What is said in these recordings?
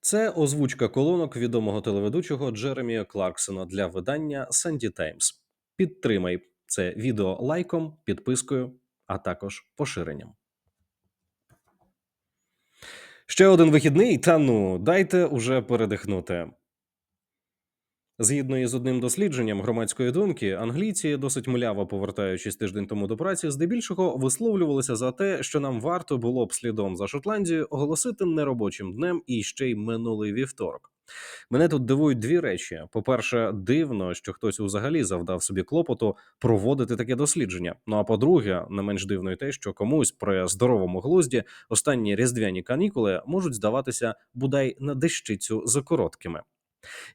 Це озвучка колонок відомого телеведучого Джеремія Кларксона для видання Санді Times. Підтримай це відео лайком, підпискою, а також поширенням. Ще один вихідний, та ну, дайте уже передихнути. Згідно із одним дослідженням громадської думки, англійці, досить мляво повертаючись тиждень тому до праці, здебільшого висловлювалися за те, що нам варто було б слідом за Шотландією оголосити неробочим днем і ще й минулий вівторок. Мене тут дивують дві речі: по-перше, дивно, що хтось взагалі завдав собі клопоту проводити таке дослідження. Ну а по-друге, не менш дивно й те, що комусь при здоровому глузді останні різдвяні канікули можуть здаватися бодай на дещицю за короткими.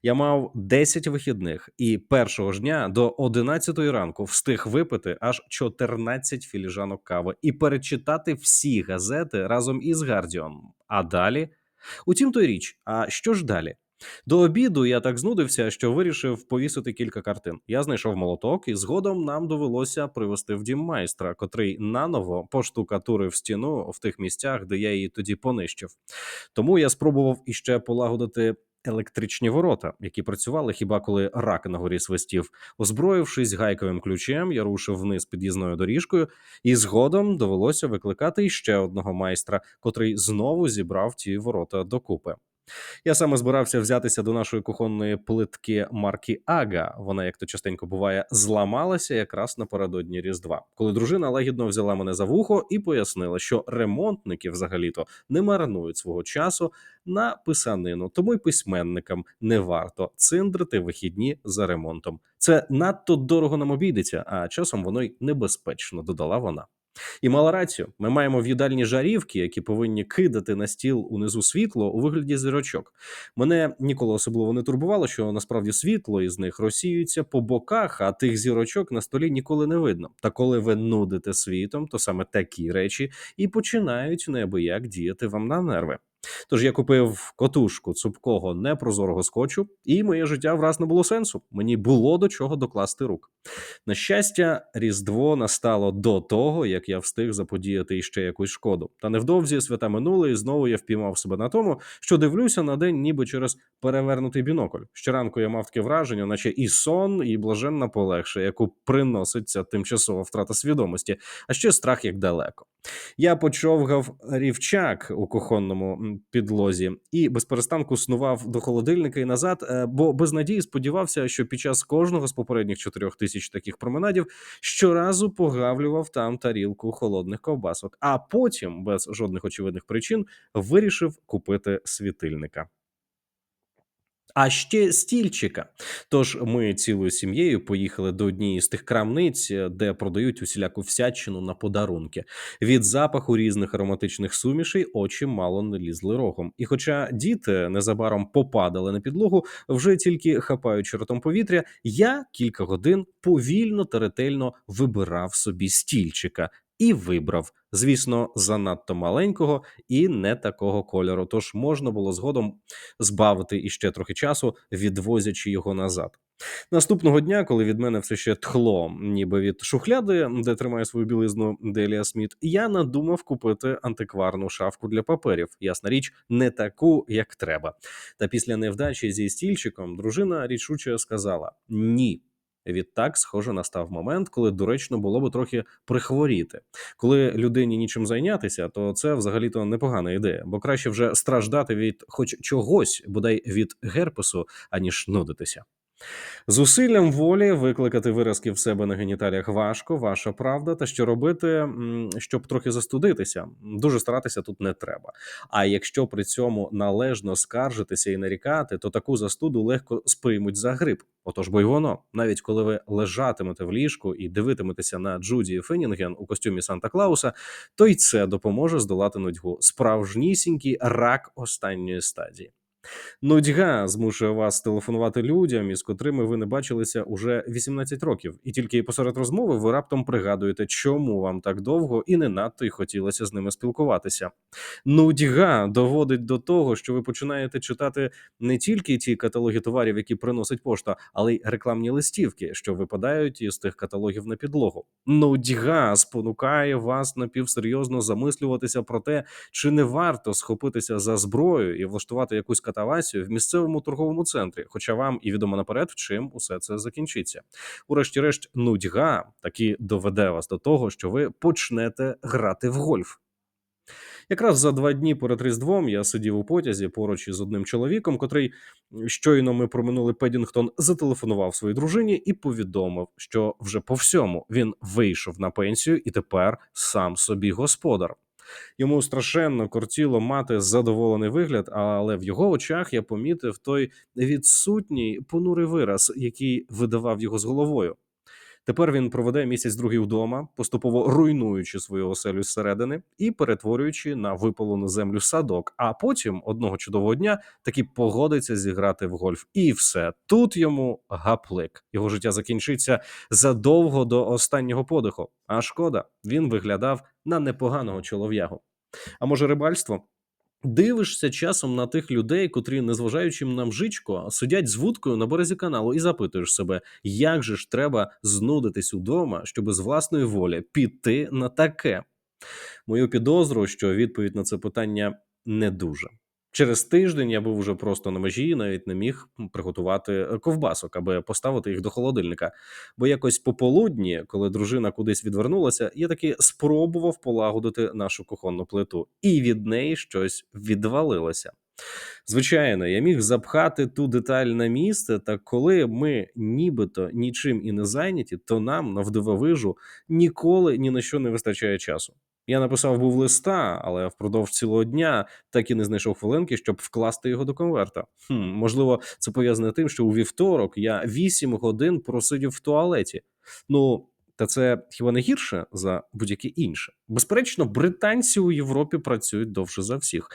Я мав 10 вихідних, і першого ж дня до 11 ранку встиг випити аж 14 філіжанок кави і перечитати всі газети разом із Гардіоном. А далі, утім, то річ, а що ж далі? До обіду я так знудився, що вирішив повісити кілька картин. Я знайшов молоток, і згодом нам довелося привезти в дім майстра, котрий наново поштукатурив стіну в тих місцях, де я її тоді понищив. Тому я спробував іще полагодити електричні ворота, які працювали хіба коли рак на горі свистів. Озброївшись гайковим ключем, я рушив вниз під'їзною доріжкою, і згодом довелося викликати іще одного майстра, котрий знову зібрав ті ворота докупи. Я саме збирався взятися до нашої кухонної плитки марки Ага. Вона, як то частенько буває, зламалася якраз напередодні Різдва, коли дружина лагідно взяла мене за вухо і пояснила, що ремонтники взагалі-то не марнують свого часу на писанину, тому й письменникам не варто циндрити вихідні за ремонтом. Це надто дорого нам обійдеться, а часом воно й небезпечно, додала вона. І мала рацію. Ми маємо в їдальні жарівки, які повинні кидати на стіл унизу світло у вигляді зірочок. Мене ніколи особливо не турбувало, що насправді світло із них розсіюється по боках, а тих зірочок на столі ніколи не видно. Та коли ви нудите світом, то саме такі речі і починають неабияк діяти вам на нерви. Тож я купив котушку цупкого непрозорого скотчу, і моє життя враз не було сенсу. Мені було до чого докласти рук. На щастя, Різдво настало до того, як я встиг заподіяти іще якусь шкоду. Та невдовзі свята минули, і знову я впіймав себе на тому, що дивлюся на день, ніби через перевернутий бінокль. Щоранку я мав таке враження, наче і сон, і блаженна полегша, яку приносить ця тимчасова втрата свідомості, а ще страх як далеко. Я почовгав рівчак у кухонному підлозі. І без перестанку снував до холодильника і назад, е, бо без надії сподівався, що під час кожного з попередніх чотирьох тисяч таких променадів щоразу погавлював там тарілку холодних ковбасок, а потім, без жодних очевидних причин, вирішив купити світильника а ще стільчика. Тож ми цілою сім'єю поїхали до однієї з тих крамниць, е, де продають усіляку всячину на подарунки. Від запаху різних ароматичних сумішей очі мало не лізли рогом. І, хоча діти незабаром попадали на підлогу, вже тільки хапаючи ротом повітря, я кілька годин повільно та ретельно вибирав собі стільчика, і вибрав, звісно, занадто маленького і не такого кольору. Тож можна було згодом збавити іще трохи часу, відвозячи його назад. Наступного дня, коли від мене все ще тхло, ніби від шухляди, де тримає свою білизну Делія Сміт, я надумав купити антикварну шафку для паперів. Ясна річ, не таку, як треба. Та після невдачі зі стільчиком дружина рішуче сказала: ні. Відтак, схоже, настав момент, коли доречно було би трохи прихворіти. Коли людині нічим зайнятися, то це взагалі-то непогана ідея, бо краще вже страждати від хоч чогось, бодай від герпесу, аніж нудитися. Зусиллям волі викликати виразки в себе на геніталіях важко, ваша правда. Та що робити, щоб трохи застудитися, дуже старатися тут не треба. А якщо при цьому належно скаржитися і нарікати, то таку застуду легко сприймуть за грип. Отож, бо й воно, навіть коли ви лежатимете в ліжку і дивитиметеся на Джуді Фенінген у костюмі Санта Клауса, то й це допоможе здолати нудьгу. Справжнісінький рак останньої стадії. Нудьга змушує вас телефонувати людям, із котрими ви не бачилися уже 18 років, і тільки посеред розмови ви раптом пригадуєте, чому вам так довго і не надто й хотілося з ними спілкуватися. Нудьга доводить до того, що ви починаєте читати не тільки ті каталоги товарів, які приносить пошта, але й рекламні листівки, що випадають із тих каталогів на підлогу. Нудьга спонукає вас напівсерйозно замислюватися про те, чи не варто схопитися за зброю і влаштувати якусь катавасію в місцевому торговому центрі, хоча вам і відомо наперед, чим усе це закінчиться. Урешті-решт, нудьга таки доведе вас до того, що ви почнете грати в гольф. Якраз за два дні перед Різдвом я сидів у потязі поруч із одним чоловіком, котрий щойно ми проминули Педінгтон, зателефонував своїй дружині і повідомив, що вже по всьому він вийшов на пенсію і тепер сам собі господар. Йому страшенно кортіло мати задоволений вигляд, але в його очах я помітив той відсутній понурий вираз, який видавав його з головою. Тепер він проведе місяць другий вдома, поступово руйнуючи свою оселю зсередини і перетворюючи на випалену землю садок. А потім одного чудового дня таки погодиться зіграти в гольф. І все тут йому гаплик. Його життя закінчиться задовго до останнього подиху. А шкода, він виглядав на непоганого чолов'ягу. А може, рибальство? Дивишся часом на тих людей, котрі, незважаючи на мжичко, сидять з вудкою на березі каналу, і запитуєш себе, як же ж треба знудитись удома, щоб з власної волі піти на таке? Мою підозру, що відповідь на це питання не дуже. Через тиждень я був уже просто на межі, навіть не міг приготувати ковбасок, аби поставити їх до холодильника. Бо якось пополудні, коли дружина кудись відвернулася, я таки спробував полагодити нашу кухонну плиту, і від неї щось відвалилося. Звичайно, я міг запхати ту деталь на місце, та коли ми нібито нічим і не зайняті, то нам навдивовижу ніколи ні на що не вистачає часу. Я написав був листа, але впродовж цілого дня так і не знайшов хвилинки, щоб вкласти його до конверта. Хм, можливо, це пов'язане тим, що у вівторок я 8 годин просидів в туалеті. Ну, та це хіба не гірше за будь-яке інше? Безперечно, британці у Європі працюють довше за всіх,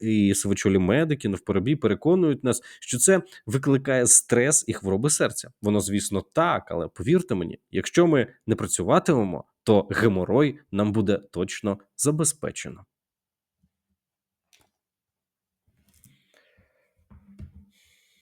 і свечолі медики навперебій переконують нас, що це викликає стрес і хвороби серця. Воно, звісно, так, але повірте мені, якщо ми не працюватимемо, то геморой нам буде точно забезпечено.